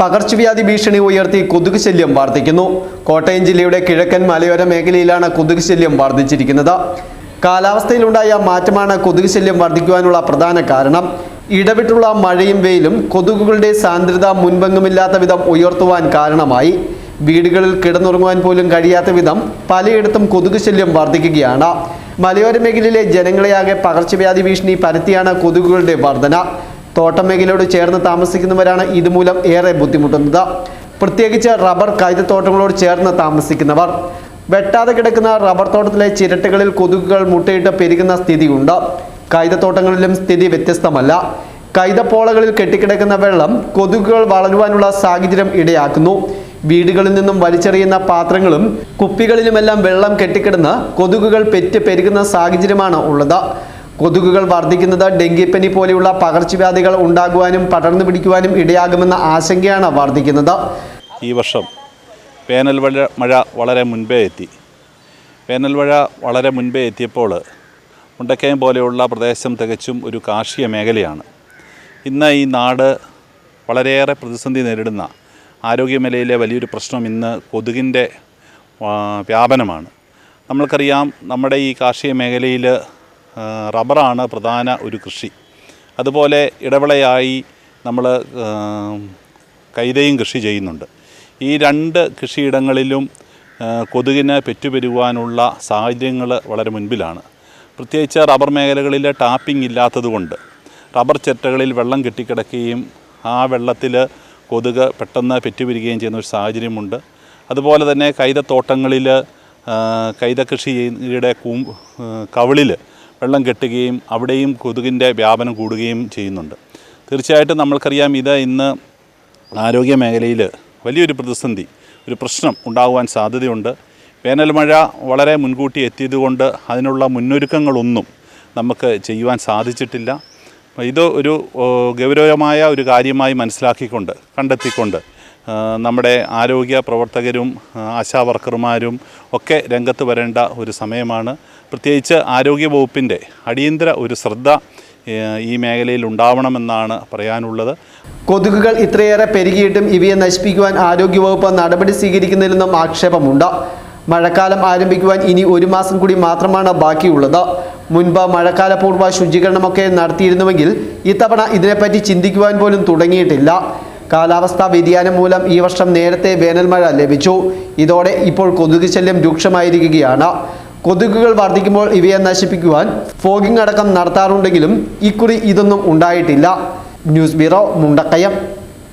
പകർച്ചവ്യാധി ഭീഷണി ഉയർത്തി കൊതുക് ശല്യം വർദ്ധിക്കുന്നു. കോട്ടയം ജില്ലയുടെ കിഴക്കൻ മലയോര മേഖലയിലാണ് കൊതുക് ശല്യം വർദ്ധിച്ചിരിക്കുന്നത്. കാലാവസ്ഥയിലുണ്ടായ മാറ്റമാണ് കൊതുക് ശല്യം വർദ്ധിക്കുവാനുള്ള പ്രധാന കാരണം. ഇടവിട്ടുള്ള മഴയും വെയിലും കൊതുകുകളുടെ സാന്ദ്രത മുൻപെങ്ങുമില്ലാത്ത വിധം ഉയർത്തുവാൻ കാരണമായി. വീടുകളിൽ കിടന്നുറങ്ങുവാൻ പോലും കഴിയാത്ത വിധം പലയിടത്തും കൊതുക് ശല്യം വർദ്ധിക്കുകയാണ്. മലയോര മേഖലയിലെ ജനങ്ങളെയാകെ പകർച്ചവ്യാധി ഭീഷണി പരത്തിയാണ് കൊതുകുകളുടെ വർധന. തോട്ടം മേഖലയോട് ചേർന്ന് താമസിക്കുന്നവരാണ് ഇതുമൂലം ഏറെ ബുദ്ധിമുട്ടുന്നത്. പ്രത്യേകിച്ച് റബ്ബർ കൈതത്തോട്ടങ്ങളോട് ചേർന്ന് താമസിക്കുന്നവർ. വെട്ടാതെ കിടക്കുന്ന റബ്ബർ തോട്ടത്തിലെ ചിരട്ടകളിൽ കൊതുകുകൾ മുട്ടയിട്ട് പെരുകുന്ന സ്ഥിതിയുണ്ട്. കൈതത്തോട്ടങ്ങളിലും സ്ഥിതി വ്യത്യസ്തമല്ല. കൈതപ്പോളകളിൽ കെട്ടിക്കിടക്കുന്ന വെള്ളം കൊതുകുകൾ വളരുവാനുള്ള സാഹചര്യം ഇടയാക്കുന്നു. വീടുകളിൽ നിന്നും വലിച്ചെറിയുന്ന പാത്രങ്ങളും കുപ്പികളിലുമെല്ലാം വെള്ളം കെട്ടിക്കിടന്ന് കൊതുകുകൾ പെറ്റ് പെരുകുന്ന സാഹചര്യമാണ് ഉള്ളത്. കൊതുകുകൾ വർദ്ധിക്കുന്നത് ഡെങ്കിപ്പനി പോലെയുള്ള പകർച്ചവ്യാധികൾ ഉണ്ടാകുവാനും പടർന്നു പിടിക്കുവാനും ഇടയാകുമെന്ന ആശങ്കയാണ് വർദ്ധിക്കുന്നത്. ഈ വർഷം വേനൽ മഴ വളരെ മുൻപേ എത്തി. വേനൽ മഴ വളരെ മുൻപേ എത്തിയപ്പോൾ മുണ്ടക്കയം പോലെയുള്ള പ്രദേശം തികച്ചും ഒരു കാർഷിക മേഖലയാണ്. ഇന്ന് ഈ നാട് വളരെയേറെ പ്രതിസന്ധി നേരിടുന്ന ആരോഗ്യമേഖലയിലെ വലിയൊരു പ്രശ്നം ഇന്ന് കൊതുകിന്റെ വ്യാപനമാണ്. നമ്മൾക്കറിയാം നമ്മുടെ ഈ കാർഷിക മേഖലയിൽ റബ്ബറാണ് പ്രധാന ഒരു കൃഷി. അതുപോലെ ഇടവിളയായി നമ്മൾ കൈതയും കൃഷി ചെയ്യുന്നുണ്ട്. ഈ രണ്ട് കൃഷിയിടങ്ങളിലും കൊതുകിന് പെറ്റുപെരുവാനുള്ള സാഹചര്യങ്ങൾ വളരെ മുൻപിലാണ്. പ്രത്യേകിച്ച് റബ്ബർ മേഖലകളിൽ ടാപ്പിംഗ് ഇല്ലാത്തതുകൊണ്ട് റബ്ബർ ചെറ്റകളിൽ വെള്ളം കെട്ടിക്കിടക്കുകയും ആ വെള്ളത്തിൽ കൊതുക് പെട്ടെന്ന് പെറ്റുപിരിക്കുകയും ചെയ്യുന്ന ഒരു സാഹചര്യമുണ്ട്. അതുപോലെ തന്നെ കൈതത്തോട്ടങ്ങളിൽ കൈത കൂം കവിളിൽ വെള്ളം കെട്ടുകയും അവിടെയും കൊതുകിന്റെ വ്യാപനം കൂടുകയും ചെയ്യുന്നുണ്ട്. തീർച്ചയായിട്ടും നമ്മൾക്കറിയാം ഇത് ഇന്ന് ആരോഗ്യ മേഖലയിൽ വലിയൊരു പ്രതിസന്ധി ഒരു പ്രശ്നം ഉണ്ടാകുവാൻ സാധ്യതയുണ്ട്. വേനൽ മഴ വളരെ മുൻകൂട്ടി എത്തിയതുകൊണ്ട് അതിനുള്ള മുന്നൊരുക്കങ്ങളൊന്നും നമുക്ക് ചെയ്യുവാൻ സാധിച്ചിട്ടില്ല. ഇത് ഒരു ഗൗരവമായ ഒരു കാര്യമായി മനസ്സിലാക്കിക്കൊണ്ട് കണ്ടെത്തിക്കൊണ്ട് നമ്മുടെ ആരോഗ്യ പ്രവർത്തകരും ആശാവർക്കർമാരും ആശാ വർക്കർമാരും ഒക്കെ രംഗത്ത് വരേണ്ട ഒരു സമയമാണ്. പ്രത്യേകിച്ച് ആരോഗ്യ വകുപ്പിന്റെ അടിയന്തര ഒരു ശ്രദ്ധ ഈ മേഖലയിൽ ഉണ്ടാവണമെന്നാണ് പറയാനുള്ളത്. കൊതുകുകൾ ഇത്രയേറെ പെരുകിയിട്ടും ഇവയെ നശിപ്പിക്കുവാൻ ആരോഗ്യവകുപ്പ് നടപടി സ്വീകരിക്കുന്നതിൽ ആക്ഷേപമുണ്ട്. മഴക്കാലം ആരംഭിക്കുവാൻ ഇനി ഒരു മാസം കൂടി മാത്രമാണ് ബാക്കിയുള്ളത്. മുൻപ് മഴക്കാലപൂർവ ശുചീകരണമൊക്കെ നടത്തിയിരുന്നുവെങ്കിൽ ഇത്തവണ ഇതിനെപ്പറ്റി ചിന്തിക്കുവാൻ പോലും തുടങ്ങിയിട്ടില്ല. കാലാവസ്ഥാ വ്യതിയാനം മൂലം ഈ വർഷം നേരത്തെ വേനൽ മഴ ലഭിച്ചു. ഇതോടെ ഇപ്പോൾ കൊതുക് ശല്യം രൂക്ഷമായിരിക്കുകയാണ്. കൊതുകുകൾ വർദ്ധിക്കുമ്പോൾ ഇവയെ നശിപ്പിക്കുവാൻ ഫോഗിംഗ് അടക്കം നടത്താറുണ്ടെങ്കിലും ഇക്കുറി ഇതൊന്നും ഉണ്ടായിട്ടില്ല. News bureau Mundakkayam.